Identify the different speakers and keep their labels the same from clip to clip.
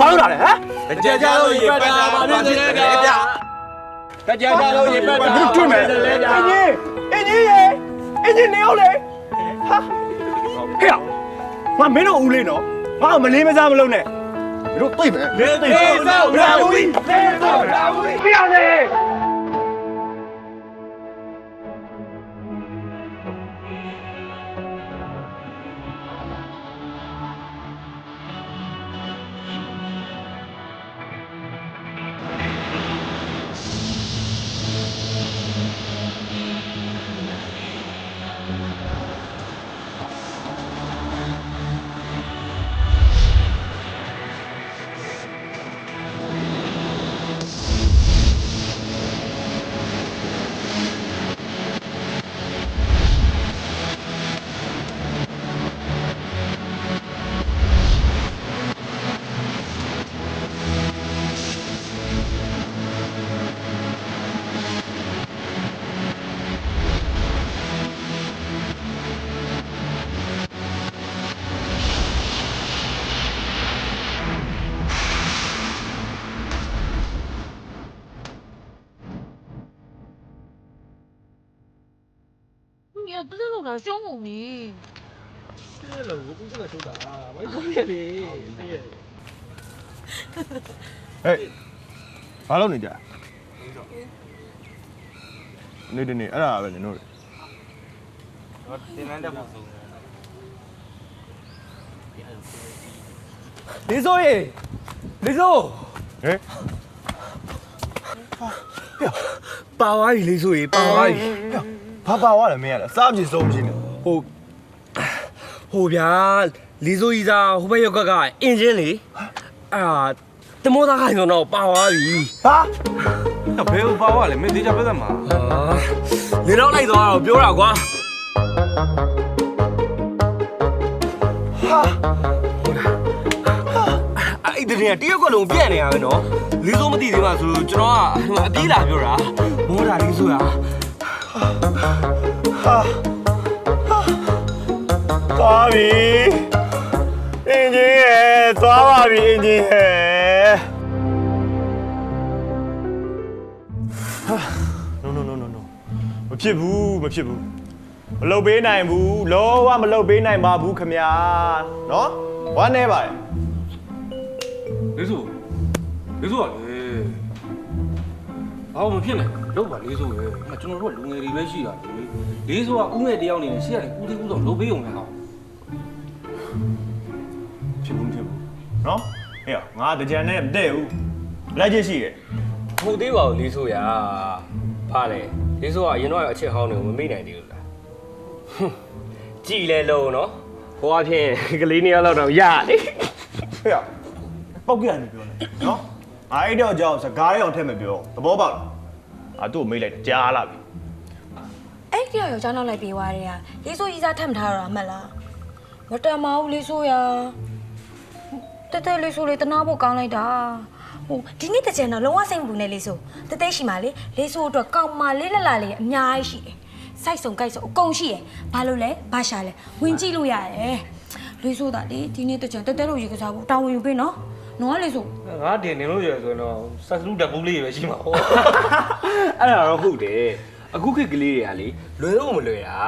Speaker 1: တို့ဘာလုပ်တာလဲဟမ်
Speaker 2: ကြကြလို့ရေပက်တာပါဖြစ်တယ်ဗျာကြကြလို့ရေပက်တာ
Speaker 1: မင်းတို့တွေ့မယ်အင်ကြီးအင်ကြီးရေအင်ကြီးနေအောင်လေဟာဟဲ့ငါမင်းတို့ဦးလေးနော်ငါမလေးမစားမလုပ်နဲ့မင်းတို့သိမယ်လေးသိ
Speaker 2: လေဆောက်လာဘူးလေဆောက်လာဘူး
Speaker 1: ပြရလေ
Speaker 3: 你这个干什么呢？
Speaker 2: အဲ့လိုကိုကထုတ်တာဘာလို့လဲလေ
Speaker 1: ဟဲ့ဘာလုပ်နေကြနေနေနေအဲ့ဒါပဲနေတို့
Speaker 2: တင်နန်းတက်ဖို့ဆုံး
Speaker 4: လေးစိုးရေလေးစိုး
Speaker 1: ဟဲ့
Speaker 4: ပါသွားပြီလေးစိုးရေပါသွားပြီ
Speaker 1: ဘာပါသွားလဲမင်းရလဲစားပြေဆုံးမရှိနေ
Speaker 4: ဟိုဟိုဗျာလေးစိုးကြီးစားဟိုဘက်ရောက်ကကအင်ဂျင်လေအာတမောသားခိုင်တော့ပါသွားပြီ
Speaker 1: ဟာ
Speaker 2: တော့ဘယ်ကိုပါဝါလဲမင်းသေးချာပြတ်မှာ
Speaker 4: အာနေတော့လိုက်သွားတော့ပြောတာကွာ
Speaker 1: ဟာ
Speaker 4: အဲ့ဒီတည်းကတရက်ကွက်လုံးပြက်နေရပဲနော်လေးစိုးမသိသေးပါဆိုလို့ကျွန်တော်ကအပြေးလာပြောတာမောတာလေးစိုးရ
Speaker 1: ဟာသွားပြီအင်ဂျင်ရဲ့သွားပါပြီအင်ဂျင်ရဲ့ဟာ no no no no no မဖြစ်ဘူးမဖြစ်ဘူးမလုပ်ပေးနိုင်ဘူးလောကမလုပ်ပေးနိုင်ပါဘူးခမညာနော်ဝမ်းနေပါတယ်
Speaker 2: လေးစုလေးစုကလေ ဘာမှမဖြစ်နဲ့လောက်ပါလေးစုပဲကျွန်တော်တို့ကလူငယ်တွေပဲရှိတာလေလေးစုကဦးငယ်တယောက်နေနေရှေ့ကနေဦးသေးဦးဆောင်လုပ်ပေးအောင်လည်းဟော
Speaker 1: ဖြစ်ဘူးဖြစ်ဘူးနော်ဟေ့ငါတကြံနဲ့မတည့်ဘူးလက်ချက်ရှိတယ်
Speaker 4: ဟုတ်သေးပါဘူးလေးစိုးရဖားလေလေးစိုးကအရင်တော့အချက်ဟောင်းတွေကိုမမေ့နိုင်သေးဘူးလားဟွန်းကြည်လဲလုံးနော်ဟိုအဖြစ်ကလေးနှစ်ယောက်လောက်တော့ရတယ်
Speaker 1: ဟေ့ပောက်ကြရတယ်ပြောနေနော် အဲ့တော့ကြောင်စကားရအောင်ထည့်မပြောသဘောပေါက်လားအာသူ့ကိုမေးလိုက်တယ်ကြားလာပြီ
Speaker 5: အဲ့ဒီရောက်ကျောင်းနောက်လိုက်ပြေးသွားတဲ့ကလေးစိုးကြီးစားထပ်မထားတော့မှတ်လားမတန်မဘူးလေးစိုးရတဲတဲလေးစိုးလေးတနာဖို့ကောင်းလိုက်တာဟိုဒီနေ့တကြံတော့လုံးဝစိတ်မပူနဲ့လေးစိုးတဲတဲရှိမှလေလေးစိုးအတွက်ကောင်းမလေးလလာလေးအများကြီးရှိတယ်စိုက်စုံကြိုက်စုံအကုန်ရှိရယ်ဘာလို့လဲဘာရှာလဲဝင်ကြည့်လို့ရတယ်လေးစိုးတာလေဒီနေ့တကြံတဲတဲလို့ရေကစားဖို့တာဝန်ယူပေးနော် နော်လေးစိုး
Speaker 2: ငါတင်နေလို့ရဆိုတော့ဆက်စလူတက်ဘူးလေးပဲရှိမှာဟော
Speaker 4: အဲ့ဒါတော့ဟုတ်တယ်အခုခေတ်ကလေးတွေကလေလွယ်တော့မလွယ်တာ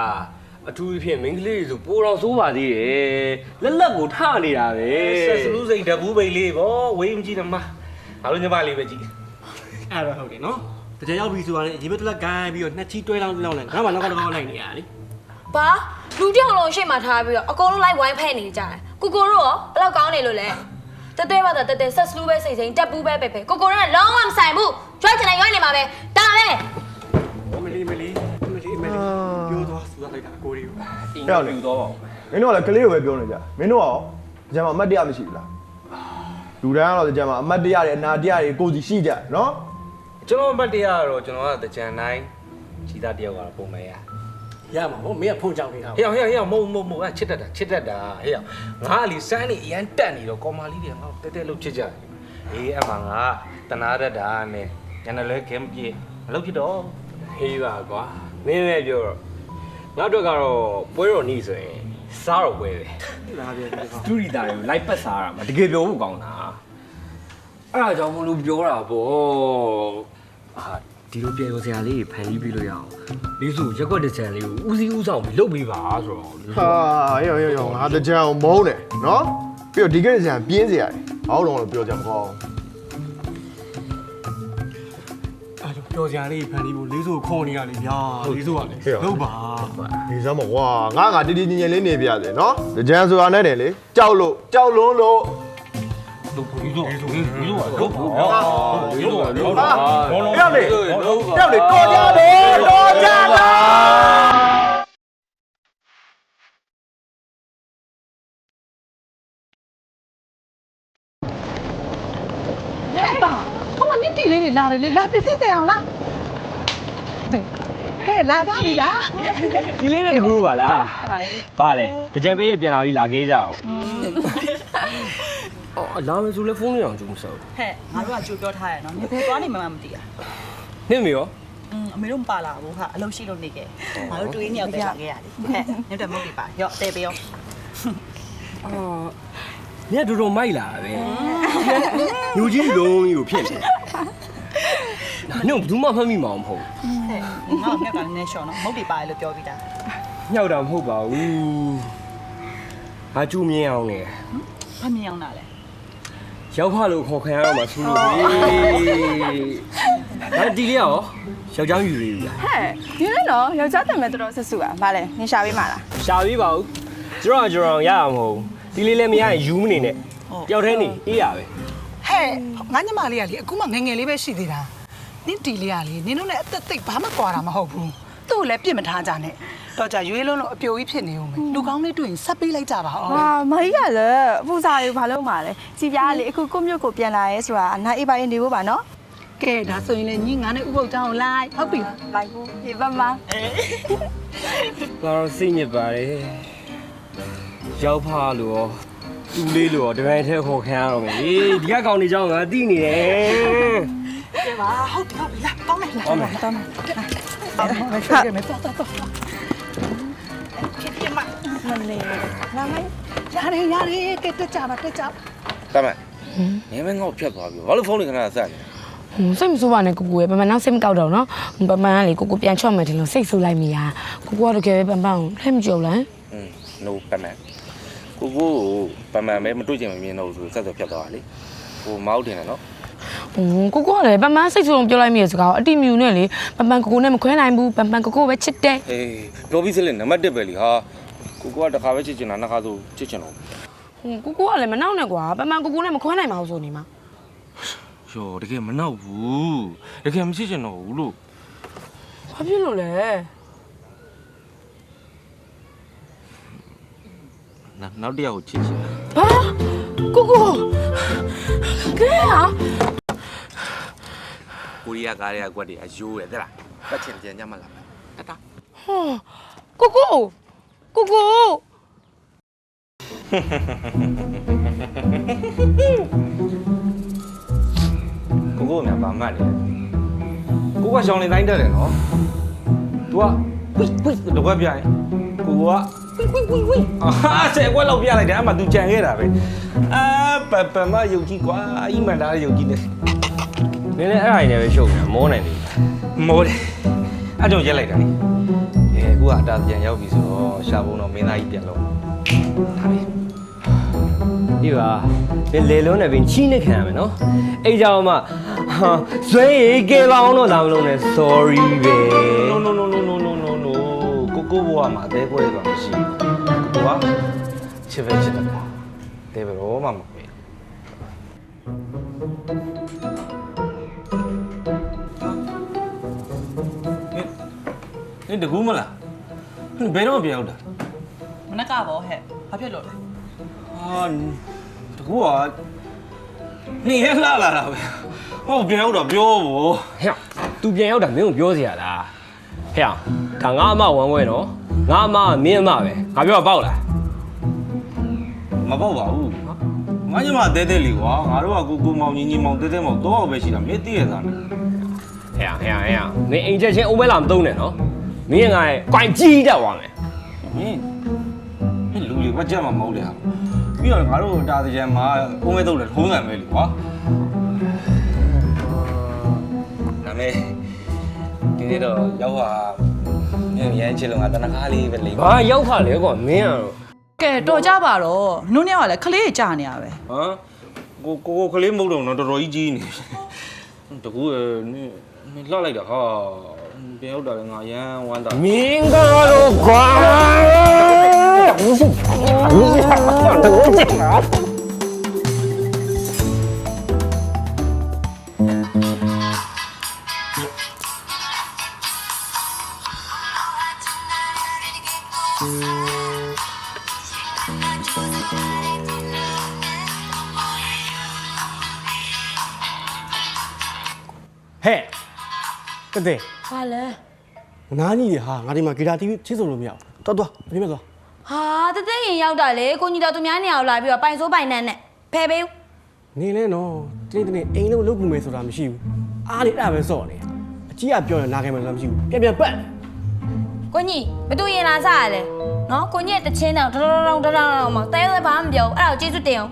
Speaker 4: အထူးဖြင့်မိန်းကလေးတွေဆိုပိုတော့စိုးပါသေးတယ်လက်လက်ကိုထနေတာပဲ
Speaker 2: ဆက်စလူစိန်တက်ဘူးပိတ်လေးဗောဝေးမကြည့်တော့မငါတို့ညီမလေးပဲကြည့်
Speaker 6: အဲ့တော့ဟုတ်တယ်နော်တကြရောက်ပြီဆိုတာလေရေဘက်တလက်ကိုင်းပြီးတော့နှစ်ချီတွဲလောင်းလောင်းလိုက်ငါမှနောက်ကတော့လိုက်နေရလေ
Speaker 5: ဘာလူတယောက်လုံးရှေ့မှာထားပြီးတော့အကုန်လုံးလိုက်ဝိုင်းဖဲ့နေကြတယ်ကိုကိုတို့ရောဘယ်လောက်ကောင်းနေလို့လဲ တဲတဲပါတာတဲတဲဆက်စလူးပဲစိတ်စိမ်တက်ပူးပဲပဲပဲကိုကိုတို့ကလုံးဝမဆိုင်ဘူးကြွိုက်ချင်တယ်ရွိုင်းနေမှာပဲဒါပဲ
Speaker 6: မလီမလီမလီမလီပြောသွားစူလိုက်တာကိုရီကို
Speaker 4: အင်္ဂါပြူတော့ပါဦး
Speaker 1: မင်းတို့ကလည်းကလေးကိုပဲပြောနေကြမင်းတို့ကရောကြံမှာအမတ်တရားမရှိဘူးလားလူတန်းကတော့ကြံမှာအမတ်တရားတွေအနာတရားတွေကိုယ်စီရှိကြတယ်နော်
Speaker 2: ကျွန်တော်ဘတ်တရားကတော့ကျွန်တော်ကတကြံတိုင်းခြေသားတယောက်ကတော့ပုံမဲရ
Speaker 6: ရမှာဟိုမင်းကဖုန်ကြောင်နေတာ
Speaker 2: ဟေ့ဟေ့ဟေ့မုံမုံမုံကချစ်တတ်တာချစ်တတ်တာဟေ့ငါလီစမ်းနေအရန်တက်နေတော့ကော်မာလေးတွေငါတဲတဲလို့ချစ်ကြတယ်အေးအမှငါတနာတတ်တာနဲ့ညနေလဲခဲမပြေမလုပ်ဖြစ်တော့
Speaker 4: ဟေးပါကွာမင်းပဲပြောတော့ငါတို့ကတော့ပွဲတော်နေ့ဆိုရင်စားတော့ပွဲပဲ
Speaker 6: လာပြန်ပြီ
Speaker 4: စတူဒီတာတွေကိုလိုက်ပတ်စားရမှာတကယ်ပြောဖို့ကောင်းတာအဲ့ဒါကြောင့်မလို့ပြောတာပေါ့အာ ဒီလိုပြေရောစရာလေးဖန်ပြီးပြီးလို့ရအောင်လေးစုရက်ွက်တစ်ချန်လေးကိုဦးစီးဦးဆောင်ပြီးလုပ်ပေးပါဆိုတော့
Speaker 1: ဟာရောရောရောငါတကြံကိုမုန်းတယ်နော်ပြီးတော့ဒီကနေ့ကျန်ပြင်းစရာတယ်ဘာလို့လဲပြောကြမကောင်း
Speaker 6: အဲ့လိုပြောစရာလေးဖန်ပြီးဖို့လေးဆိုခေါ်နေရလေဗျာလေးဆိုကလေဟုတ်ပါ
Speaker 1: နေစမ်းမကွာငါငါတည်တည်ငြိမ်ငြိမ်လေးနေပြရစေနော်တကြံဆိုတာနဲ့တယ်လေကြောက်လို့ကြောက်လွန်းလို့
Speaker 7: တို့ဘူးတို့ဘူးတို့တို့ဘူး
Speaker 1: ဟုတ်လားတယောက်လေတယောက်လေတော်ကြတော့တော်ကြတော့
Speaker 3: တီလေးတွေလာတယ်လေလာပစ္စည်းတယ်အောင်လားဟဲ့လာပါပြီလား
Speaker 4: ဒီလေးတွေကူပါလားပါလေကြံပေးရပြန်လာပြီလာခဲ့ကြအောင် အော်လာမယ်ဆိုလဲဖုန်းလေးအောင်ကြုံမဆောက်
Speaker 8: ဟဲ့ငါတို့ကကြိုပြောထားရနော်နေဖယ်သွားနေမှမမသိတာ
Speaker 4: နင့်မေရော
Speaker 8: อืมအမေတို့မပါလာဘူးဟာအလုပ်ရှိလို့နေခဲ့ငါတို့တွေးနေရောက်ပဲလာခဲ့ရတယ်ဟဲ့ညတဲ့မဟုတ်ပြီပါရော့တဲပေးရော
Speaker 4: အော်ညတော်တော်မိုက်လာပဲညူကြီးလုံးကြီးကိုဖြစ်နေညဘယ်သူမှမှတ်မိမှာမဟုတ်
Speaker 8: ဟဲ့ငါ့ကိုမြက်ကလည်းနည်းရှော့နော်မဟုတ်ပြီပါလို့ပြောပြီးသား
Speaker 4: ညှောက်တာမဟုတ်ပါဘူးဟာကျူမြင်အောင်လေ
Speaker 8: ဖမြင်အောင်တာလဲ
Speaker 4: ရောက်ဖလို့ခေါ်ခံရတော့မှဆူလို့ဟေးဒါဒီလေးရောယောက်ျားယူရည်လား
Speaker 9: ဟဲ့ဒီလိုနော်ယောက်ျားတင်မဲ့တော်တော်ဆဆူอ่ะဗာလဲနင်ရှာပေးမှာလား
Speaker 4: ရှာပြီးပါဦးကျွန်တော်ကျွန်တော်ရအောင်မဟုတ်ဒီလေးလည်းမရရင်ယူမနေနဲ့ပျောက်ထဲနေအေးရပဲ
Speaker 10: ဟဲ့ငါညမလေးကလေအခုမှငယ်ငယ်လေးပဲရှိသေးတာနင့်တီလေးကလေနင်တို့နဲ့အသက်သိပ်ဘာမှကွာတာမဟုတ်ဘူးသူ့ကိုလည်းပြစ်မထားကြနဲ့ တော့ကြရွေးလုံးလုံးအပြိုကြီးဖြစ်နေဦးမယ်လူကောင်းလေးတွေ့ရင်ဆက်ပေးလိုက်ကြပါဦး
Speaker 9: ဟာမကြီးကလည်းအပူစာလေးဘာလို့မှာလဲကြည်ပြားလေအခုကိုမြို့ကိုပြန်လာရဲဆိုတာအနာအေးပါရင်နေဖို့ပါနော်
Speaker 10: ကဲဒါဆိုရင်လည်းညီငါနဲ့ဥပုပ်တောင်းကိုလိုက်ဟုတ်ပြီလား
Speaker 9: လိုက်ဖို့ဒီဘက်မှာ
Speaker 4: ဘာလို့စိတ်ညစ်ပါလဲရောက်ဖလို့ရောတူလေးလို့ရောတပိုင်းထဲခေါ်ခံရတော့မယ်အေးဒီကကောင်နေကြောင်းငါတိနေတယ်
Speaker 10: ကဲပါဟုတ်တယ်ဟုတ်ပြီလားကောင်းမယ်လား
Speaker 4: ဟုတ်မယ်
Speaker 10: တောင်းမယ်မဆွေးရမယ်တော့တော့ တော့ဖြစ်ပြမ
Speaker 9: မလေးလာမ
Speaker 10: ရတယ်ရတယ်ကဲတက်ကြပါတက်ကြပါ
Speaker 2: တမန်ငယ်မငေါ့ဖြတ်သွားပြီဘာလို့ဖုန်းလေးခဏဆက်နေ
Speaker 11: ဟိုစိတ်မဆိုးပါနဲ့ကိုကိုရဲ့ပပနောက်စိတ်မကောက်တော့နော်ပပကလေကိုကိုပြန်ချော့မယ်တင်လို့စိတ်ဆိုးလိုက်မိတာကိုကိုကတော့ကြဲပပအောင်လှမ်းမကြုံလား
Speaker 2: อืม no ပမန်ကိုကိုကိုပမန်ပဲမတွေ့ချင်မမြင်တော့ဘူးဆိုဆက်ဆက်ဖြတ်သွားတာလေဟိုမောက်တင်တယ်နော်
Speaker 11: ဟိုကိုကိုကလည်းပပစိတ်ဆိုးအောင်ပြောလိုက်မိရစကားအတိမြူနဲ့လေပပကိုကိုနဲ့မခွဲနိုင်ဘူးပပကိုကိုပဲချစ်တယ်
Speaker 2: အေးပြောပြီးစလင်နံပါတ်1ပဲလीဟာကိုကိုကတစ်ခါပဲချစ်ချင်တာနှစ်ခါဆိုချစ်ချင်တော့
Speaker 11: ဟိုကိုကိုကလည်းမနောက်နဲ့ကွာပပကိုကိုနဲ့မခွဲနိုင်ပါဘူးဆိုနေမှာ
Speaker 2: ရောတကယ်မနောက်ဘူးတကယ်မချစ်ချင်တော့ဘူးလို့
Speaker 11: ဘာဖြစ်လို့လဲ
Speaker 2: နောက်တစ်ယောက်ကိုချစ်ချင်တာ
Speaker 11: ဘာကိုကိုကဲဟာ
Speaker 2: ကိုရီးယားကားရဲ့ကွက်တွေအယိုးရတဲ့လားပတ်ချင်ပြန်ကြမှာလားတတ
Speaker 11: ဟောကိုကိုကိုကို
Speaker 2: ကိုကိုကမြန်ပါမှတ်တယ်ကိုကရှောင်းနေတိုင်းတက်တယ်နော် तू ကဝိဝိတော့ကပြရင်ကိုကဝိဝိဝိဝိအာဆယ်ကွက်လောက်ပြလိုက်တယ်အမှ तू ကြံခဲ့တာပဲအာပပမယုတ်ကြီးကွာအိမန်တာယုတ်ကြီးနဲ့
Speaker 4: နင်းလည်းအဲ့အိုင်နဲ့ပဲရှုပ်နေတာမောနိုင်တယ်
Speaker 2: မိုးတယ်အဲ့ကြောင့်ရက်လိုက်တာလေအဲအခုကအတားပြန်ရောက်ပြီဆိုတော့ရှာဖို့တော့မင်းသားကြီးပြန်လို့ဒါပဲ
Speaker 4: ဒီပါဒီလေလုံးနဲ့ပင်ချီးနေခံရမယ်နော်အဲ့ကြောင့်မှဟာဇွဲရေကဲပါအောင်တော့လာမလုံးနဲ့ sorry ပဲ
Speaker 2: no no no no no no no no ကိုကိုဘွားမှာတဲပွဲဆိုတာမရှိဘူးကိုကချစ်ပဲချစ်တယ်တဲဘယ်တော့မှမပဲ နင်တကူးမလားနင်ဘယ်တော့ပြန်ရောက်တာ
Speaker 8: မနက်ကဘောဟဲ့ဘာဖြစ်လို့လဲ
Speaker 2: ဟာတကူကနေရလာလာတာပဲဟောပြန်ရောက်တာပြောဘော
Speaker 4: ဟဲ့ तू ပြန်ရောက်တာမင်းကိုပြောစရာလားဟဲ့ဒါငါအမဝမ်းဝဲနော်ငါအမကမင်းအမပဲငါပြောတာပေါက်လား
Speaker 2: မပေါ့ပါဘူးငါညမတဲတဲလေးကွာငါတို့ကကိုကိုမောင်ညီညီမောင်တဲတဲမောင်တော့ပဲရှိတာမင်းသိရသားနဲ့
Speaker 4: ဟဲ့ဟဲ့ဟဲ့မင်းအိမ်ချက်ချင်းအုံးမဲလာမသုံးနဲ့နော် မင်းကငါရဲ့ quite ကြီးတက်သွားမယ်
Speaker 2: မင်းမင်းလူလေးဘာကြက်မှမဟုတ်လေဟာပြီးတော့ငါတို့တာစကြံမှာအုံးမဲတော့လေထုံးတယ်ပဲလေကွာ
Speaker 4: ဟ
Speaker 2: ဒါမဲ့ဒီနေ့တော့ရောက်ဟာညရမ်းချစ်လုံးကတနခါလေးပဲလေ
Speaker 4: ဘာရောက်ခါလဲကွာမင်းကတော့
Speaker 8: ကဲတော်ကြပါတော့နုံးညောင်ကလည်းခလေးကြာနေရပဲ
Speaker 2: ဟမ်ကိုကိုကိုကလေးမဟုတ်တော့တော့တော်တော်ကြီးကြီးနေတကူအဲနင်းနင်းလှလိုက်တာဟာ ပြန်ရောက်တာလည်းငါရမ်းဝမ်းတာ
Speaker 4: မင်းကတော့ကွာ
Speaker 6: ဟဲ့ကတဲ့
Speaker 5: ဟာလဲ
Speaker 6: နားကြီးတွေဟာငါဒီမှာဂီတာတီးချစ်စုံလို့မရဘူးတော်တော်ပြင်းမသွား
Speaker 5: ဟာတသက်ရင်ရောက်တာလေကိုကြီးတော်သူများနေအောင်လာပြီးတော့ပိုင်စိုးပိုင်နန်းနဲ့ဖယ်ပေးဦး
Speaker 6: နေလဲနော်တင်းတင်းအိမ်လုံးလုတ်ပူမယ်ဆိုတာမရှိဘူးအားလေးအဲ့ဒါပဲစော့နေအကြီးကပြောရင်နားခိုင်းမယ်လို့မရှိဘူးပြန်ပြန်ပတ်
Speaker 5: ကိုကြီးဘသူရင်လာစားရလဲနော်ကိုကြီးရဲ့တချင်းတောင်တော်တော်တော်တော်တော်မတဲရဲဘာမှမပြောဘူးအဲ့ဒါကိုကျေးဇူးတင်အောင်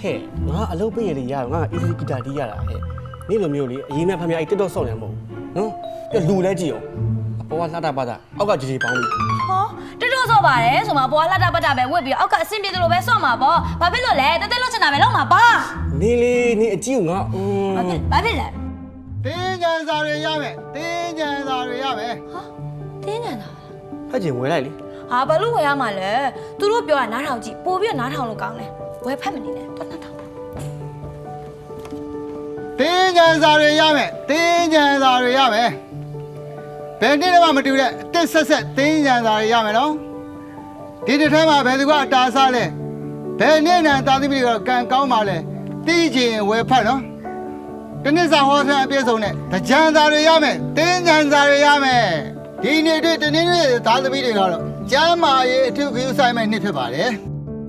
Speaker 6: ဟဲ့ငါအလုပ်ပေးရလေရတော့ငါအီစီဂီတာတီးရတာဟဲ့နေလိုမျိုးလေအရင်ကဖမ်းပြအဲ့တက်တော့စော့နေမှာမဟုတ်ဘူးနော်ပြလူလဲကြည့်အောင်အ ပေါ်ကလှတာပါတာအောက်ကကြည်ကြည်ပေါင်းပြီး
Speaker 5: ဟောတော်တော်ဆော့ပါတယ်ဆိုမှဘောကလှတာပတ်တာပဲဝစ်ပြီးအောက်ကအဆင်ပြေတယ်လို့ပဲဆော့မှာပေါ့ဘာဖြစ်လို့လဲတဲတဲလို့ချင်တာပဲလောက်မှာပါ
Speaker 6: နေလေနေအကြီးကငါအင်း
Speaker 5: ဘာဖြစ်ဘာဖြစ်လဲ
Speaker 12: တင်းကြံစာတွေရမယ်တင်းကြံစာတွေရမယ်
Speaker 5: တင်းညံတာ
Speaker 6: ဖက်ကျင်ဝဲလိုက်လေ
Speaker 5: ဟာဘာလို့ဝယ်ရမှာလဲသူတို့ပြောတာနားထောင်ကြည့်ပို့ပြီးတော့နားထောင်လို့ကောင်းတယ်ဝယ်ဖက်မနေနဲ့တော့နားထောင်
Speaker 12: တင်းကြံစာတွေရမယ်တင်းကြံစာတွေရမယ် ဘယ်နေ့မှမတူတဲ့အစ်ဆက်ဆက်တင်းကြံစာတွေရမယ်နော်ဒီတစ်ထဲမှာဘယ်သူကအတားစားလဲဘယ်နေ့နဲ့တာသမီးတွေကကံကောင်းပါလဲတီးချင်ဝယ်ဖတ်နော်တနစ်စာဟောထားအပြည့်စုံနဲ့တကြံစာတွေရမယ်တင်းကြံစာတွေရမယ်ဒီနေ့တွေ့တနင်္ဂနွေသားသမီးတွေကတော့ကျမ်းမာရေးအထူးဂရုစိုက်မဲ့နှစ်ဖြစ်ပါတယ်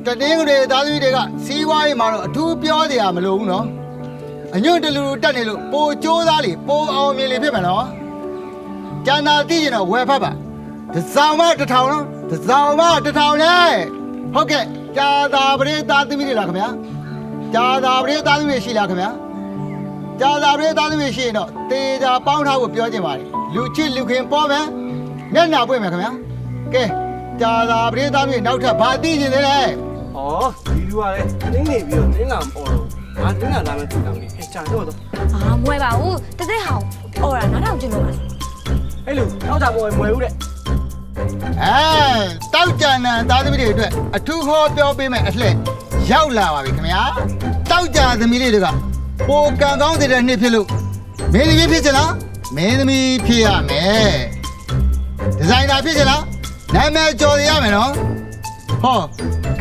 Speaker 12: တနင်္ဂနွေသားသမီးတွေကစီးပွားရေးမှာတော့အထူးပြောစရာမလိုဘူးနော်အညွန့်တလူတက်နေလို့ပိုကြိုးစားလေပိုအောင်မြင်လေဖြစ်မယ်နော် ကျန်တာသိရင်တော့ဝယ်ဖတ်ပါတစ်စောင်မတစ်ထောင်နော်တစ်စောင်မတစ်ထောင်လေဟုတ်ကဲ့ကြာသာပရိသတ်သမီးတွေလားခင်ဗျာကြာသာပရိသတ်သမီးတွေရှိလားခင်ဗျာကြာသာပရိသတ်သမီးတွေရှိရင်တော့တေချာပေါင်းထားဖို့ပြောချင်ပါတယ်လူချစ်လူခင်ပေါ်မယ်မျက်နှာပွင့်မယ်ခင်ဗျာကဲကြာသာပရိသတ်သမီးတွေနောက်ထပ်ဘာသိချင်သေးလဲ
Speaker 6: ဩဒီလူကလည်းနင်းနေပြီးတော့နင်းလာမပေါ်တော့ငါနင်းလာလာမယ်တူတောင်းနေဟဲ့ကြာတော့တော့
Speaker 5: အာမွဲပါဘူးတသက်ဟောင်းအော်ရာနားထောင်ကြည့်လို့ပါ
Speaker 6: အဲ့လိုနောက်ကြပေါ်မွယ်ဘူးတဲ့
Speaker 12: အဲတောက်ကြံနံသားသမီးတွေအတွက်အထူးဟောပြောပေးမယ်အလှည့်ရောက်လာပါပြီခင်ဗျာတောက်ကြံသမီးလေးတွေကပိုကံကောင်းတဲ့နှစ်ဖြစ်လို့မင်းသမီးဖြစ်ချင်လားမင်းသမီးဖြစ်ရမယ်ဒီဇိုင်နာဖြစ်ချင်လားနာမည်ကျော်ရရမယ်နော်ဟော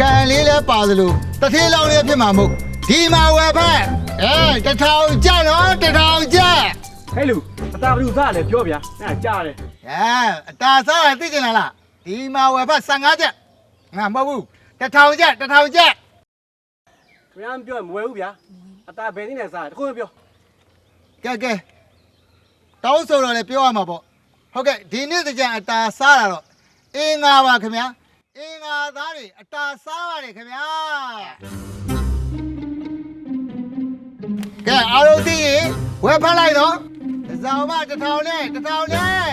Speaker 12: ကံလေးလဲပါသလိုတထေးလောင်းလေးဖြစ်မှာမဟုတ်ဒီမှာဝယ်ဖက်အဲတထောင်ကြနော်တထောင်ကြ
Speaker 6: ဟဲ့လူအ တာဘလူစားလည်းပြောဗျာအဲ့ကြားတယ်
Speaker 12: အဲအတာစားရသိကျင်လားဒီမှာဝယ်ဖက်15ချက်ငါမဟုတ်ဘူးတထောင်ချက်တထောင်ချက်
Speaker 6: ခင်ဗျားမပြောမွယ်ဘူးဗျာအတာဘယ်နည်းနဲ့စားတခုပြော
Speaker 12: ကဲကဲတောင်းဆိုတော့လည်းပြောရမှာပေါ့ဟုတ်ကဲ့ဒီနေ့တကြံအတာစားတာတော့အင်းငါပါခင်ဗျာအင်းငါသားတွေအတာစားပါတယ်ခင်ဗျာကဲအားလုံးသိရင်ဝယ်ဖက်လိုက်တော့ တစ်စောင်မတစ်ထောင်နဲ့တစ်ထောင်နဲ့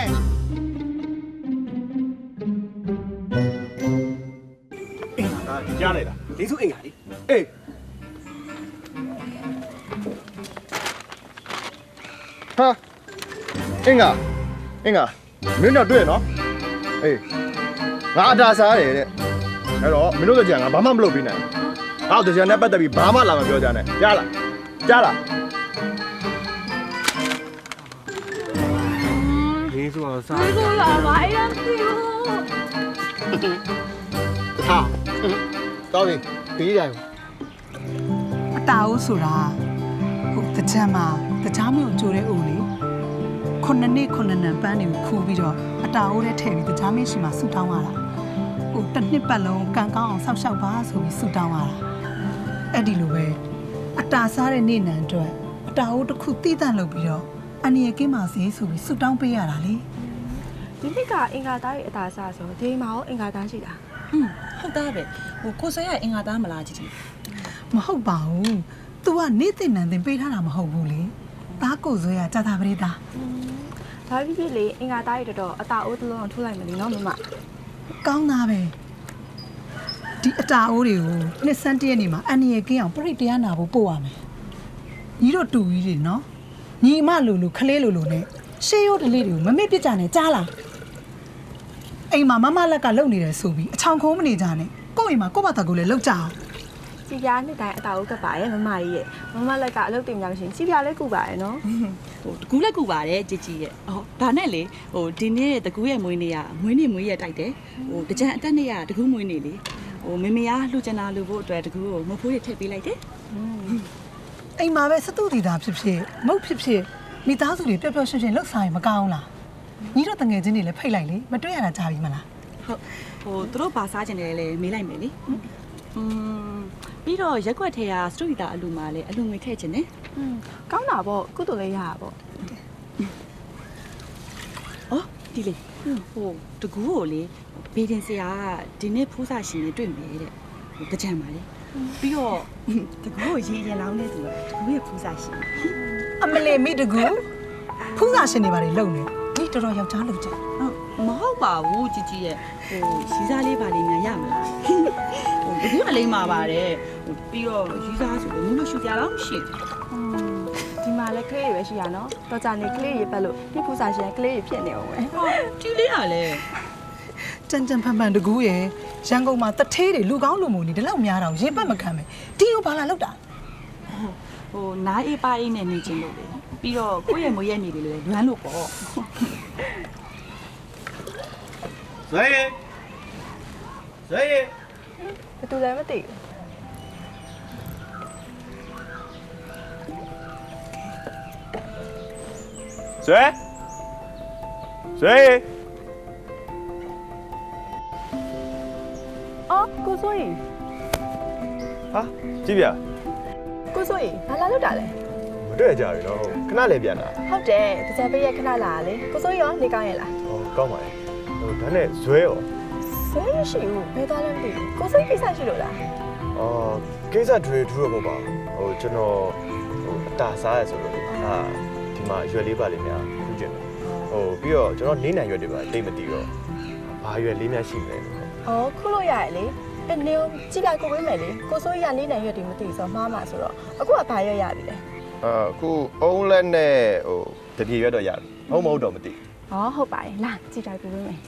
Speaker 6: အင်းဒါကြားလိုက်တာလေးစုအိမ်ဟာလေအေး
Speaker 1: ဟာအင်္ဂါအင်္ဂါမင်းတို့တွေ့ရနော်အေးငါအတားစားရတယ်တဲ့အဲ့တော့မင်းတို့ကကြံငါဘာမှမလုပ်ပေးနိုင်ဘူးငါတို့ကြံနဲ့ပတ်သက်ပြီးဘာမှလာမပြောကြနဲ့ကြားလားကြားလား
Speaker 6: လေးစုအောင်စား
Speaker 5: လေးဆိုရပါအရင်စီလို့
Speaker 12: ဟာတော်ပြီပြီးတယ်
Speaker 10: အတာအိုးဆိုတာဟုတ်တကြံမှာတကြားမျိုးကြိုတဲ့အိုးလေခုနှစ်နှစ်ခုနှစ်နံပန်းတွေကိုခူးပြီးတော့အတာအိုးထဲထည့်ပြီးတကြားမင်းရှိမှဆူတောင်းရတာဟိုတစ်နှစ်ပတ်လုံးကံကောင်းအောင်ဆောက်ရှောက်ပါဆိုပြီးဆူတောင်းရတာအဲ့ဒီလိုပဲအတာစားတဲ့နေ့နံအတွက်အတာအိုးတစ်ခုတည်တံ့လုပ်ပြီးတော့ အန်ရကင်းပါစေဆိုပြီးဆူတောင်းပေးရတာလေ
Speaker 9: ဒီနှစ်ကအင်္ဂါသားရဲ့အသာစားဆိုဒီမှာရောအင်္ဂါသားရှိတာ
Speaker 8: ဟုတ်သားပဲဟိုကိုဆွဲရအင်္ဂါသားမလားကြည့်ကြည့်
Speaker 10: မဟုတ်ပါဘူး तू ကနေ့တင်နံတင်ပေးထားတာမဟုတ်ဘူးလေသားကိုဇွဲရကြာတာပရိသတ်
Speaker 9: ဒါဖြစ်ဖြစ်လေအင်္ဂါသားရတော်တော်အတာအိုးတစ်လုံးထုတ်လိုက်မလို့နော်မမ
Speaker 10: ကောင်းသားပဲဒီအတာအိုးတွေကိုနှစ်ဆန်းတည့်ရက်နေမှာအန်ရကင်းအောင်ပြိတ္တရားနာဖို့ပို့ရမယ်ညီတို့တူကြီးတွေနော် ညီမလူလူခလေးလူလူနဲ့ရှေးရိုးဒလေးတွေကိုမမေ့ပြစ်ကြနဲ့ကြားလားအိမ်မှာမမလက်ကလုံနေတယ်ဆိုပြီးအချောင်ခုံးမနေကြနဲ့ကိုယ့်အိမ်မှာကိုယ့်ဘာသာကိုယ်လည်းလုံကြအောင်
Speaker 9: စီပြားနှစ်တိုင်းအတာအိုးကပ်ပါရဲ့မမကြီးရဲ့မမလက်ကအလုပ်တင်များမရှိရင်စီပြားလည်းကုပါရဲ့နော်
Speaker 8: ဟိုတကူးလက်ကူပါတယ်ជីជីရဲ့ဟောဒါနဲ့လေဟိုဒီနေ့တကူးရဲ့မွေးနေ့ကမွေးနေ့မွေးရက်တိုက်တယ်ဟိုတကြံအတက်နေ့ကတကူးမွေးနေ့လေဟိုမေမေကလှူချင်တာလှူဖို့အတွက်တကူးကိုမဖိုးရထည့်ပေးလိုက်တယ်
Speaker 10: အိမ်မှာပဲစတူဒီတာဖြစ်ဖြစ်မုတ်ဖြစ်ဖြစ်မိသားစုတွေပျော်ပျော်ရွှင်ရွှင်လှုပ်ဆောင်ရင်မကောင်းလားညီတို့တငယ်ချင်းတွေလည်းဖိတ်လိုက်လေမတွေ့ရတာကြားပြီမလား
Speaker 8: ဟုတ်ဟိုသူတို့ဘာစားချင်တယ်လဲမေးလိုက်မယ်လေอืมပြီးတော့ရက်ွက်ထဲကစတူဒီတာအလူမှာလေအလူငွေထည့်ချင်တယ်
Speaker 9: อืมကောင်းတာပေါ့ကုသိုလ်လေးရတာပေါ့
Speaker 8: ဩဒီလေဟိုတကူးကိုလေဘေးတင်ဆရာကဒီနေ့ဖိုးစာရှင်နဲ့တွေ့မယ်တဲ့ဟိုကြံပါလေ ပြီးတော့တကူးကိုရေရင်လောင်းနေသူကတကူးရဲ့ဖိုးစာရှင်
Speaker 10: အမလေးမိတကူဖူးစာရှင်တွေပါလေလုံနေဒီတော်တော်ယောက်ျားလုံကြ
Speaker 8: ဟုတ်မဟုတ်ပါဘူးជីជីရဲ့ဟိုရီစားလေးပါလေးများရမလားဟိုတကူးကလေးမှာပါတယ်ဟိုပြီးတော့ရီစားဆိုလို့မလို့ရှူပြတော့ရှိတယ်
Speaker 9: อืมဒီမှာလည်းကလေးတွေပဲရှိရနော်တော်ကြနေကလေးတွေပတ်လို့ဒီပူစာရှင်ကကလေးတွေဖြစ်နေအောင်ပဲ
Speaker 8: တီးလေးရလဲ
Speaker 10: ကြမ်းကြမ်းဖန်ဖန်တကူရဲ့ရန်ကုန်မှာတထေးတွေလူကောင်းလူမူနေဒီလောက်များတော့ရေပတ်မခံပဲတီကိုဘာလာလောက်တာ
Speaker 8: ဟိုနားအေးပါအေးနဲ့နေချင်းလို့လေပြီးတော့ကိုယ့်ရဲ့မွေးရဲ့နေလေးလည်းလွမ်းလို့ပေါ့
Speaker 1: ဇွဲရေဇွဲရေ
Speaker 9: ဘယ်သူလဲမသိဘူး
Speaker 1: ဇွဲဇွဲ
Speaker 9: ကိုစိုးရင်
Speaker 1: ဟာကြည့်ပြ
Speaker 9: ကိုစိုးရင်ဘာလာလို့တာလဲ
Speaker 1: မတွေ့ကြပြီနော်ခဏလေးပြန်လာ
Speaker 9: ဟုတ်တယ်တကြပေးရခဏလာတာလေကိုစိုးရင်ရောနေကောင်းရဲ့လား
Speaker 1: ဟိုကောင်းပါလေဟိုဒါနဲ့ဇွဲရော
Speaker 9: ဆွဲမရှိဘူးဘယ်သွားလဲမသိဘူးကိုစိုးရင်ကိစ္စရှိလို့လား
Speaker 1: အော်ကိစ္စတွေထူတော့မပါဟိုကျွန်တော်ဟိုအတာစားရဆိုလို့ဟာဒီမှာရွက်လေးပါလေးများထူးကျင်တယ်ဟိုပြီးတော့ကျွန်တော်နေနိုင်ရွက်တွေပါတိတ်မတီတော့ဘာရွက်လေးများရှိမလဲ လို့
Speaker 9: အော်ခုလို့ရရဲ့လေအဲ့နေကြည့်လိုက်ကိုဝေးမယ်လေကိုစိုးရင်ကနေနိုင်ရွက်တွေမသိဘူးဆိုတော့မှားမှာဆိုတော့အခုကဘာရွက်ရပြီလဲ
Speaker 1: အခုအုံးလက်နဲ့ဟိုတပြေရွက်တော့ရတယ်ဟုတ်မဟုတ်တော့မသိ
Speaker 9: ဟောဟုတ်ပါတယ်လာကြည့်လိုက်ကိုဝေးမယ်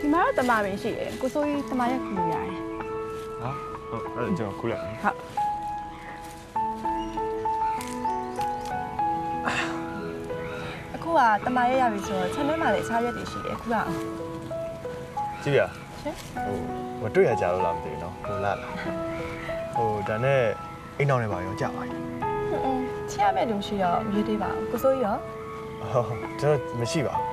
Speaker 9: ဒီမှာတော့တမပင်ရှိတယ်ကိုစိုးရင်တမရက်ခုလို့ရတယ်
Speaker 1: ဟာဟုတ်အဲ့ဒါကျွန်တော်ခုလိုက်
Speaker 9: ဟုတ် ကတမရက်ရပြီဆိုတော့ခြံထဲမှာလည်းအခြားရက်တွေရှိတယ်အခုကအောင်
Speaker 1: ကြည့်ရ
Speaker 9: ရှင်
Speaker 1: ဟိုမတွေ့ရကြတော့လားမသိဘူးနော်ဟိုလာလာဟိုဒါနဲ့အိမ်အောင်နေပါရောကြာပါပြီ
Speaker 9: အင်းချရမဲ့လူမရှိတော့ရေးသေးပါဘူးကိုစိုးရော
Speaker 1: ဟုတ်ကျွန်တော်မရှိပါဘူး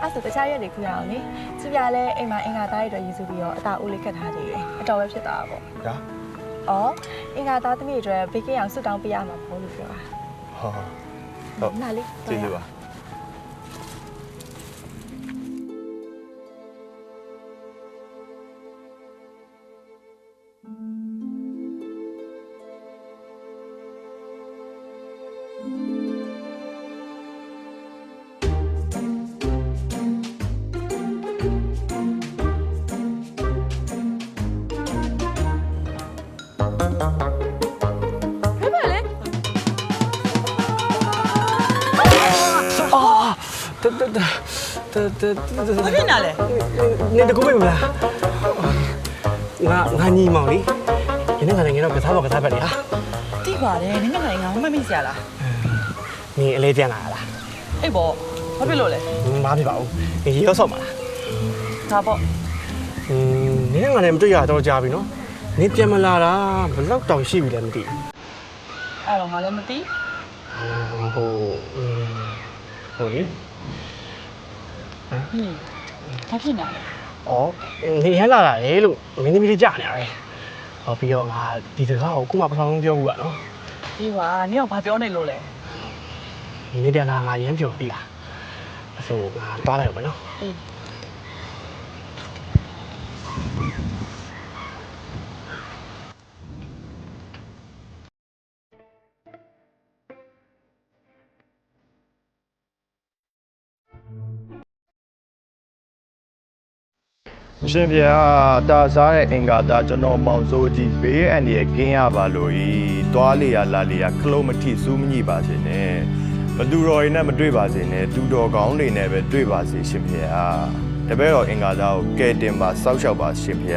Speaker 9: အဲ့ဆိုတခြားရက်တွေခူရအောင်လေကြည့်ပြလဲအိမ်မှာအင်္ဂါသားတွေအတွက်ရည်စူးပြီးတော့အတာအိုးလေးခတ်ထားသေးတယ်အတော်ပဲဖြစ်သွားတာပေါ့
Speaker 1: ဒါ။
Speaker 9: အော်အင်္ဂါသားသမီးတွေအတွက်ဘေးကင်းအောင်ဆွတ်တောင်းပေးရမှာပေါ့လို့ပြောတာ
Speaker 1: ဟုတ်ဟုတ်။
Speaker 9: နားလေး
Speaker 1: ကျေးဇူးပါ
Speaker 9: တ
Speaker 6: တတတတတ
Speaker 8: ဘာဖြစ်နေလဲ
Speaker 6: နေတကူမေးမလားငါငါညီမောင်လေဒီနေ့ငါလည်းငါတော့ကစားပါကစားပါလေဟာ
Speaker 8: တိပါတယ်နင်းငါလည်းငါမှတ်မိစရာလား
Speaker 6: နင်းအလဲပြန်လာလား
Speaker 8: အေးပေါ့ဘာဖြစ်လို့လဲ
Speaker 6: မဖြစ်ပါဘူးရေရောဆော့ပါလား
Speaker 8: ဒါပေါ့
Speaker 6: อืมနင်းငါလည်းမတွေ့ရတော့ကြာပြီနော်နင်းပြန်မလာတာဘလောက်တောင်ရှိပြီလဲမသိဘူး
Speaker 8: အဲ့တော့ငါလည်းမသိ
Speaker 6: ဟိုဟိုလေ
Speaker 8: ဟင်းဘာဖြစ်နေလဲ
Speaker 6: ဩနေရလာတာလေလို့မင်းသမီးလေးကြာနေရတယ်ဟောပြီးတော့ငါဒီစကားကိုခုမှပထမဆုံးပြောဘူးကနော်
Speaker 8: ဒီပါနင်ကဘာပြောနေလို့လဲ
Speaker 6: ဒီနေ့တည်းကငါရမ်းပြောပြီလားအဆိုငါတွားလိုက်ပါနော်
Speaker 8: အေး
Speaker 1: ရှင်ဖေဟာတာစားတဲ့အင်္ဂါသားကျွန်တော်မောင်စိုးကြီးဘေးအန္တရာယ်ကင်းရပါလို့ဤတွားလေရလာလေရခလုံးမထိစူးမညိပါစေနဲ့ဘသူတော်တွေနဲ့မတွေ့ပါစေနဲ့တူတော်ကောင်းတွေနဲ့ပဲတွေ့ပါစေရှင်ဖေဟာတပည့်တော်အင်္ဂါသားကိုကဲတင်ပါစောက်ရှောက်ပါရှင်ဖေ